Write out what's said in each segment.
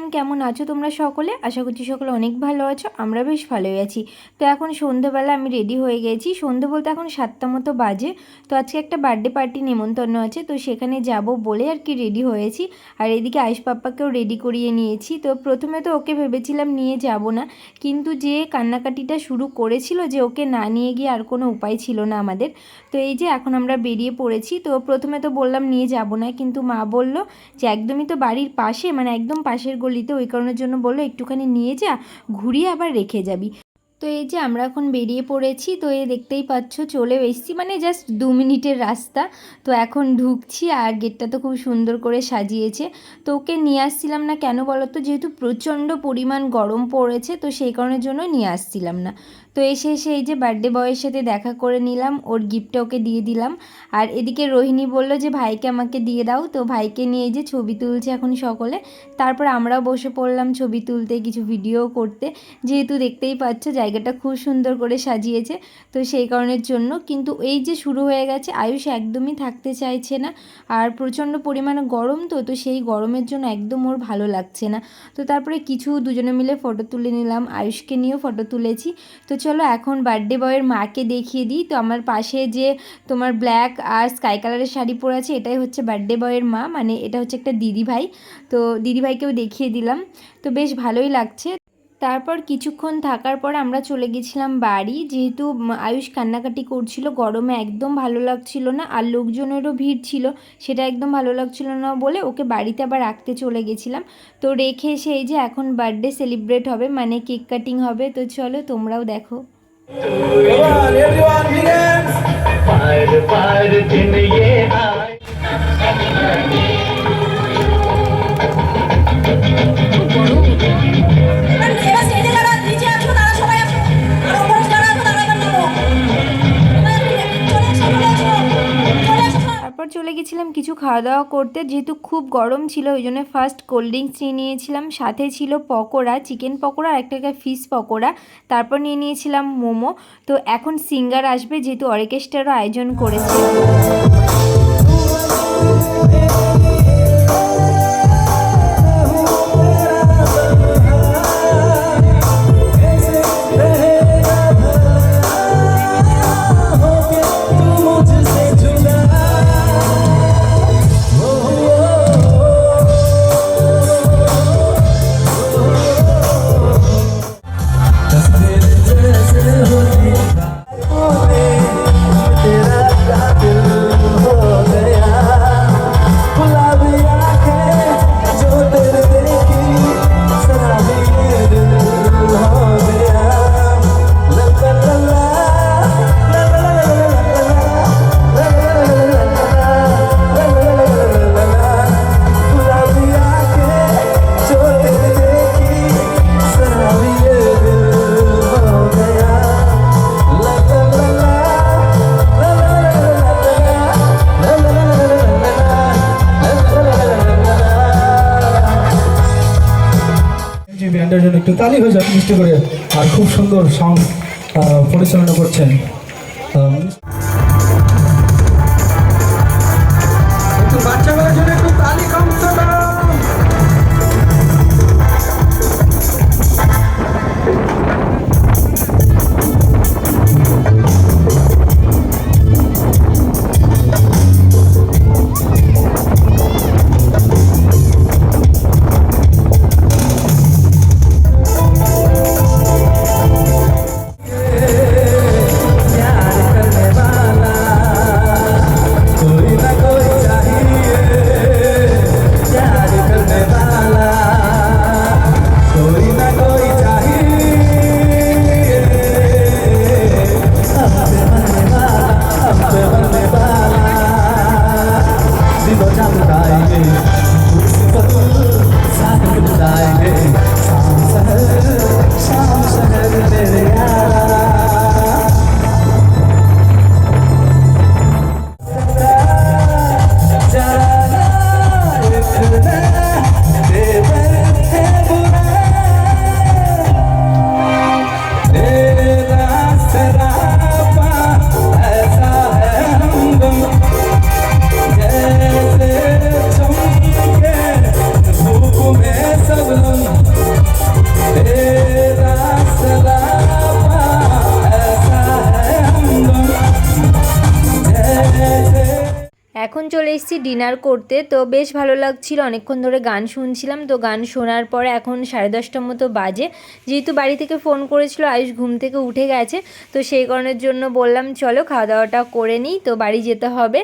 টিওয়ান কেমন আছো তোমরা সকলে? আশা করছি সকলে অনেক ভালো আছো, আমরা বেশ ভালোই আছি। তো এখন সন্ধ্যেবেলা আমি রেডি হয়ে গেছি। সন্ধ্যে বলতে এখন সাতটা মতো বাজে। তো আজকে একটা বার্থডে পার্টি নেমন্তন্ন আছে, তো সেখানে যাব বলে আর কি রেডি হয়েছি। আর এদিকে আয়ুষ পাপ্পাকেও রেডি করিয়ে নিয়েছি। তো প্রথমে তো ওকে ভেবেছিলাম নিয়ে যাব না, কিন্তু যে কান্নাকাটিটা শুরু করেছিল যে ওকে না নিয়ে গিয়ে আর কোনো উপায় ছিল না আমাদের। তো এই যে এখন আমরা বেরিয়ে পড়েছি, তো প্রথমে তো বললাম নিয়ে যাব না, কিন্তু মা বলল যে একদমই তো বাড়ির পাশে মানে একদম পাশের গলিতে ওই কারণের জন্য বলল একটুখানি নিয়ে যা ঘুরিয়ে আবার রেখে যাবি। তো এই যে আমরা এখন বেরিয়ে পড়েছি, তো এই দেখতেই পাচ্ছ চলে এসেছি মানে জাস্ট দু মিনিটের রাস্তা। তো এখন ঢুকছি আর গেটটা তো খুব সুন্দর করে সাজিয়েছে। তো ওকে নিয়ে আসছিলাম না কেন বলো তো? যেহেতু প্রচণ্ড পরিমাণ গরম পড়েছে, তো সেই কারণের জন্য নিয়ে আসছিলাম না। তো এসে এসে এই যে বার্থডে বয়ের সাথে দেখা করে নিলাম, ওর গিফটটা ওকে দিয়ে দিলাম। আর এদিকে রোহিণী বলল যে, ভাইকে আমাকে দিয়ে দাও। তো ভাইকে নিয়ে যে ছবি তুলছে এখন সকলে। তারপর আমরাও বসে পড়লাম ছবি তুলতে, কিছু ভিডিও করতে। যেহেতু দেখতেই পাচ্ছ জায়গাটা খুব সুন্দর করে সাজিয়েছে। তো সেই কারণের জন্য কিন্তু এই যে শুরু হয়ে গেছে, আয়ুষ একদমই থাকতে চাইছে না। আর প্রচণ্ড পরিমাণে গরম তো তো সেই গরমের জন্য একদম ওর ভালো লাগছে না। তো তারপরে কিছু দুজনে মিলে ফটো তুলে নিলাম, আয়ুষকে নিয়েও ফটো তুলেছি। তো চলো এখন বার্থডে বয়ের মাকে দেখিয়ে দিই। তো আমার পাশে যে তোমার ব্ল্যাক আর স্কাই কালারের শাড়ি পরে আছে, এটাই হচ্ছে বার্থডে বয়ের মা। মানে এটা হচ্ছে একটা দিদি ভাই তো দিদি ভাইকেও দেখিয়ে দিলাম। তো বেশ ভালোই লাগছে। তারপর কিছুক্ষণ থাকার পর আমরা চলে গেছিলাম বাড়ি যেহেতু আয়ুষ কান্নাকাটি করছিল গরমে একদম ভালো লাগছিল না আর লোকজনেরও ভিড় ছিল সেটা একদম ভালো লাগছিল না বলে ওকে বাড়িতে আবার রাখতে চলে গেছিলাম তো রেখে এসে এই যে এখন বার্থডে সেলিব্রেট হবে মানে কেক কাটিং হবে তো চলো তোমরাও দেখো চলে গেছিলাম কিছু খাওয়া দাওয়া করতে। যেহেতু খুব গরম ছিল, ওই জন্য ফার্স্ট কোল্ড ড্রিঙ্কস নিয়ে নিয়েছিলাম। সাথে ছিল পকোড়া চিকেন পকোড়া আর একটা ফিশ পকোড়া। তারপর নিয়ে নিয়েছিলাম মোমো। তো এখন সিঙ্গার আসবে, যেহেতু অর্কেস্ট্রারও আয়োজন করেছে। তালি হয়ে যাক মিষ্টি করে। আর খুব সুন্দর সাউন্ড পরিচালনা করছেন এখন চলে এসেছি ডিনার করতে। তো বেশ ভালো লাগছিল, অনেকক্ষণ ধরে গান শুনছিলাম। তো গান শোনার পরে এখন সাড়ে দশটার মতো বাজে। যেহেতু বাড়ি থেকে ফোন করেছিল, আয়ুষ ঘুম থেকে উঠে গেছে। তো সেই কারণের জন্য বললাম, চলো খাওয়া দাওয়াটা করে নিই, তো বাড়ি যেতে হবে।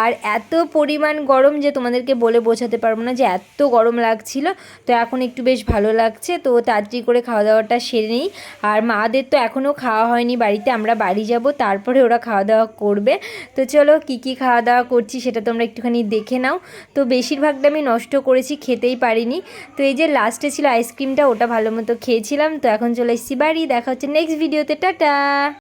আর এত পরিমাণ গরম যে তোমাদেরকে বলে বোঝাতে পারব না যে এত গরম লাগছিল। তো এখন একটু বেশ ভালো লাগছে। তো তাড়াতাড়ি করে খাওয়া দাওয়াটা সেরে নিই। আর মাদের তো এখনও খাওয়া হয়নি বাড়িতে, আমরা বাড়ি যাব, তারপরে ওরা খাওয়া দাওয়া করবে। তো চলো, কি কি খাওয়া দাওয়া করছি সেটা তোমরা একটুখানি দেখে নাও। তো বেশিরভাগটা আমি নষ্ট করেছি, খেতেই পারিনি। তো এই যে লাস্টে ছিল আইসক্রিমটা ওটা ভালো মতো খেয়েছিলাম। তো এখন চলে এসেছি বাড়ি। দেখা হচ্ছে নেক্সট ভিডিওতে টাটা!